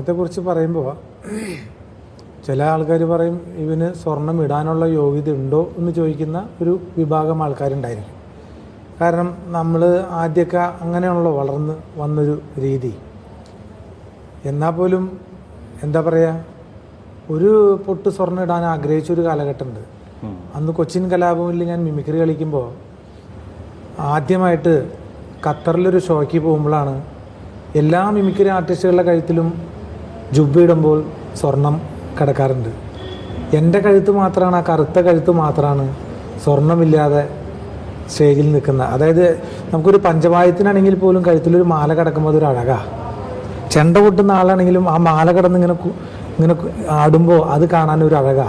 സ്വർണത്തെക്കുറിച്ച് പറയുമ്പോൾ ചില ആൾക്കാർ പറയും ഇവന് സ്വർണം ഇടാനുള്ള യോഗ്യത ഉണ്ടോ? എന്ന് ചോദിക്കുന്ന ഒരു വിഭാഗം ആൾക്കാരുണ്ടായിരിക്കും. കാരണം നമ്മൾ ആദ്യമൊക്കെ അങ്ങനെയാണല്ലോ വളർന്ന് വന്നൊരു രീതി. എന്നാൽ പോലും എന്താ പറയുക ഒരു പൊട്ട് സ്വർണം ഇടാൻ ആഗ്രഹിച്ചൊരു കാലഘട്ടമുണ്ട്. അന്ന് കൊച്ചിൻ കലാഭവനിൽ ഞാൻ മിമിക്രി കളിക്കുമ്പോൾ ആദ്യമായിട്ട് ഖത്തറിലൊരു ഷോയ്ക്ക് പോകുമ്പോഴാണ് എല്ലാ മിമിക്രി ആർട്ടിസ്റ്റുകളുടെ കഴുത്തിലും ജുബ്ബിടുമ്പോൾ സ്വർണം കിടക്കാറുണ്ട്. എന്റെ കഴുത്ത് മാത്രമാണ് ആ കറുത്ത കഴുത്ത് മാത്രമാണ് സ്വർണമില്ലാതെ സ്റ്റേജിൽ നിൽക്കുന്നത്. അതായത് നമുക്കൊരു പഞ്ചവായത്തിനാണെങ്കിൽ പോലും കഴുത്തിലൊരു മാല കിടക്കുമ്പോൾ അതൊരു അഴകാ. ചെണ്ട പൊട്ടുന്ന ആളാണെങ്കിലും ആ മാല കിടന്ന് ഇങ്ങനെ ഇങ്ങനെ ആടുമ്പോൾ അത് കാണാൻ ഒരു അഴകാ.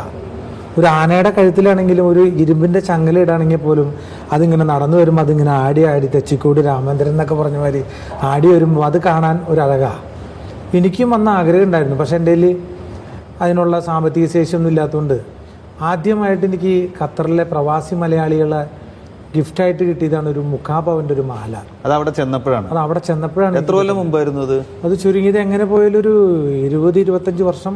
ഒരു ആനയുടെ കഴുത്തിലാണെങ്കിലും ഒരു ഇരുമ്പിന്റെ ചങ്ങലിടാണെങ്കിൽ പോലും അതിങ്ങനെ നടന്നു വരുമ്പോൾ അതിങ്ങനെ ആടി ആടി തെച്ചിക്കൂടി രാമേന്ദ്രൻ എന്നൊക്കെ പറഞ്ഞ മാതിരി ആടി വരുമ്പോൾ അത് കാണാൻ ഒരു അഴകാ. എനിക്കും വന്ന ആഗ്രഹം ഉണ്ടായിരുന്നു. പക്ഷെ എന്റെ കയ്യിൽ അതിനുള്ള സാമ്പത്തിക ശേഷിയൊന്നും ഇല്ലാത്തതുകൊണ്ട് ആദ്യമായിട്ട് എനിക്ക് ഖത്തറിലെ പ്രവാസി മലയാളികളെ ഗിഫ്റ്റായിട്ട് കിട്ടിയതാണ് ഒരു മുഖാഭവന്റെ ഒരു മാല. അത് അവിടെ ചെന്നപ്പോഴാണ്? അത് അവിടെ ചെന്നപ്പോഴാണ് എത്ര കൊല്ലം മുമ്പായിരുന്നു അത്? അത് ചുരുങ്ങിയത് എങ്ങനെ പോയാലും ഒരു ഇരുപത് ഇരുപത്തഞ്ച് വർഷം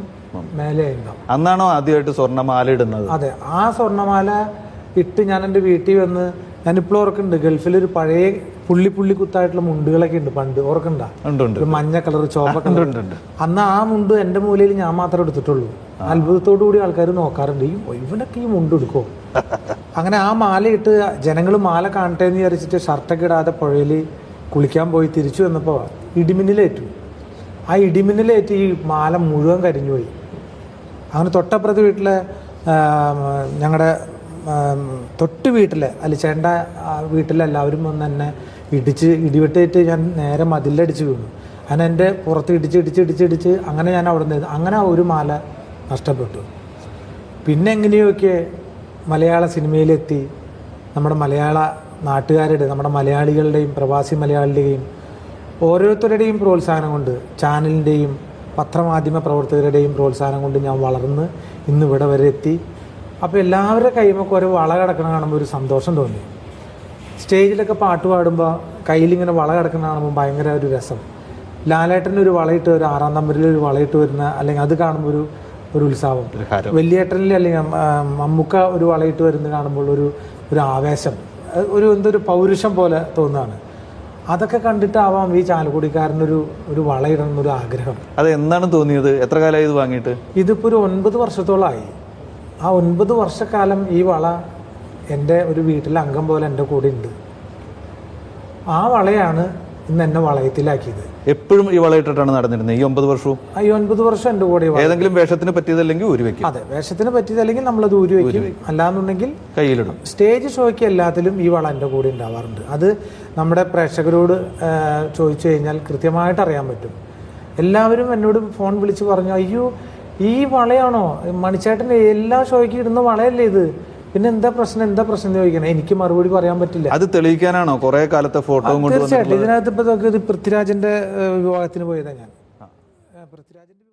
മേലെ ഉണ്ടാവും അന്നാണോ ആദ്യമായിട്ട് സ്വർണമാല ഇടുന്നത്? അതെ ആ സ്വർണമാല ഇട്ട് ഞാൻ എന്റെ വീട്ടിൽ വന്ന് ഞാനിപ്പോൾ ഓർക്കുന്നുണ്ട് ഗൾഫിലൊരു പഴയ പുള്ളി പുള്ളി കുത്തായിട്ടുള്ള മുണ്ടുകളൊക്കെ ഉണ്ട് പണ്ട്. ഓർക്കണ്ട? മഞ്ഞ കളർ ചോപ്പ കളർ. അന്ന് ആ മുണ്ട് എന്റെ മൂലയിൽ ഞാൻ മാത്രമേ എടുത്തിട്ടുള്ളൂ. അത്ഭുതത്തോടു കൂടി ആൾക്കാർ നോക്കാറുണ്ട്. ഈ ഇവനൊക്കെ ഈ മുണ്ട് എടുക്കോ? അങ്ങനെ ആ മാലയിട്ട് ജനങ്ങൾ മാല കാണട്ടെ എന്ന് വിചാരിച്ചിട്ട് ഷർട്ടൊക്കെ ഇടാതെ പുഴയിൽ കുളിക്കാൻ പോയി തിരിച്ചു വന്നപ്പോൾ ഇടിമിന്നലേറ്റു. ആ ഇടിമിന്നലേറ്റ് ഈ മാല മുഴുവൻ കരിഞ്ഞുപോയി അങ്ങനെ തൊട്ടപ്പുറത്ത് വീട്ടിലെ ഞങ്ങളുടെ തൊട്ട് വീട്ടിലെ അലിച്ചേണ്ട വീട്ടിലെല്ലാവരും വന്ന് എന്നെ ഇടിച്ച് ഇടിവെട്ടേറ്റ് ഞാൻ നേരെ മതിലടിച്ച് വീണു. അങ്ങനെ എന്റെ പുറത്ത് ഇടിച്ച് ഇടിച്ച് ഇടിച്ച് ഇടിച്ച് അങ്ങനെ ഞാൻ അവിടെ നിന്ന് അങ്ങനെ ഒരു മാല നഷ്ടപ്പെട്ടു. പിന്നെ എങ്ങനെയൊക്കെ മലയാള സിനിമയിലെത്തി നമ്മുടെ മലയാള നാട്ടുകാരുടെ നമ്മുടെ മലയാളികളുടെയും പ്രവാസി മലയാളിയുടെയും ഓരോരുത്തരുടെയും പ്രോത്സാഹനം കൊണ്ട് ചാനലിന്റെയും പത്രമാധ്യമ പ്രവർത്തകരുടെയും പ്രോത്സാഹനം കൊണ്ട് ഞാൻ വളർന്ന് ഇന്നിവിടെ വരെ എത്തി. അപ്പോൾ എല്ലാവരുടെ കൈമൊക്കെ ഒരു വള കിടക്കണ കാണുമ്പോൾ ഒരു സന്തോഷം തോന്നി. സ്റ്റേജിലൊക്കെ പാട്ട് പാടുമ്പോൾ കയ്യിലിങ്ങനെ വള കിടക്കുന്ന കാണുമ്പോൾ ഭയങ്കര ഒരു രസം. ലാലേട്ടന്റെ ഒരു വളയിട്ട് ഒരു ആറാം നമ്പറിൽ ഒരു വളയിട്ട് വരുന്ന അല്ലെങ്കിൽ അത് കാണുമ്പോൾ ഒരു ഒരു ഉത്സാഹം. വലിയേട്ടനിൽ അല്ലെങ്കിൽ അമ്മുക്ക ഒരു വളയിട്ട് വരുന്ന കാണുമ്പോൾ ഒരു ഒരു ആവേശം. ഒരു എന്തൊരു പൗരുഷം പോലെ തോന്നുകയാണ്. അതൊക്കെ കണ്ടിട്ടാവാം ഈ ചാലക്കുടിക്കാരനൊരു ഒരു വളയിടണം എന്നൊരു ആഗ്രഹം. അത് എന്നാണ് തോന്നിയത്? എത്ര കാലമായി ഇത് വാങ്ങിയിട്ട്? ഇതിപ്പോൾ ഒരു ഒൻപത് വർഷത്തോളമായി ആ ഒൻപത് വർഷക്കാലം ഈ വള എന്റെ ഒരു വീട്ടിലെ അംഗം പോലെ എന്റെ കൂടെ ഉണ്ട്. ആ വളയാണ് ഇന്ന് എന്നെ വളയത്തിലാക്കിയത്. എപ്പോഴും ഈ വളയിട്ടിട്ടാണ് നടന്നിരുന്നത്? ഈ ഒമ്പത് വർഷവും? ഈ ഒൻപത് വർഷം എന്റെ കൂടെ ഏതെങ്കിലും വേഷത്തിന് പറ്റിയതല്ലെങ്കിൽ ഒരു വെക്കും. അതെ വേഷത്തിന് പറ്റിയതല്ലെങ്കിൽ നമ്മളത് ഊരി വയ്ക്കും അല്ലാന്നുണ്ടെങ്കിൽ കയ്യിലിടും. സ്റ്റേജ് ഷോയ്ക്ക് എല്ലാത്തിലും ഈ വള എന്റെ കൂടെ ഉണ്ടാവാറുണ്ട്. അത് നമ്മുടെ പ്രേക്ഷകരോട് ചോദിച്ചു കഴിഞ്ഞാൽ കൃത്യമായിട്ട് അറിയാൻ പറ്റും. എല്ലാവരും എന്നോട് ഫോൺ വിളിച്ച് പറഞ്ഞു അയ്യോ ഈ വളയാണോ? മണിച്ചേട്ടൻ എല്ലാ ഷോയ്ക്ക് ഇടുന്ന വളയല്ലേ ഇത്? പിന്നെ എന്താ പ്രശ്നം? എന്താ പ്രശ്നം ചോദിക്കണം. എനിക്ക് മറുപടി പറയാൻ പറ്റില്ല. അത് തെളിയിക്കാനാണോ? കുറെ കാലത്തെ ഫോട്ടോ തീർച്ചയായിട്ടും. ഇതിനകത്ത് ഇപ്പൊ പൃഥ്വിരാജിന്റെ വിവാഹത്തിന് പോയതാ ഞാൻ. പൃഥ്വിരാജിന്റെ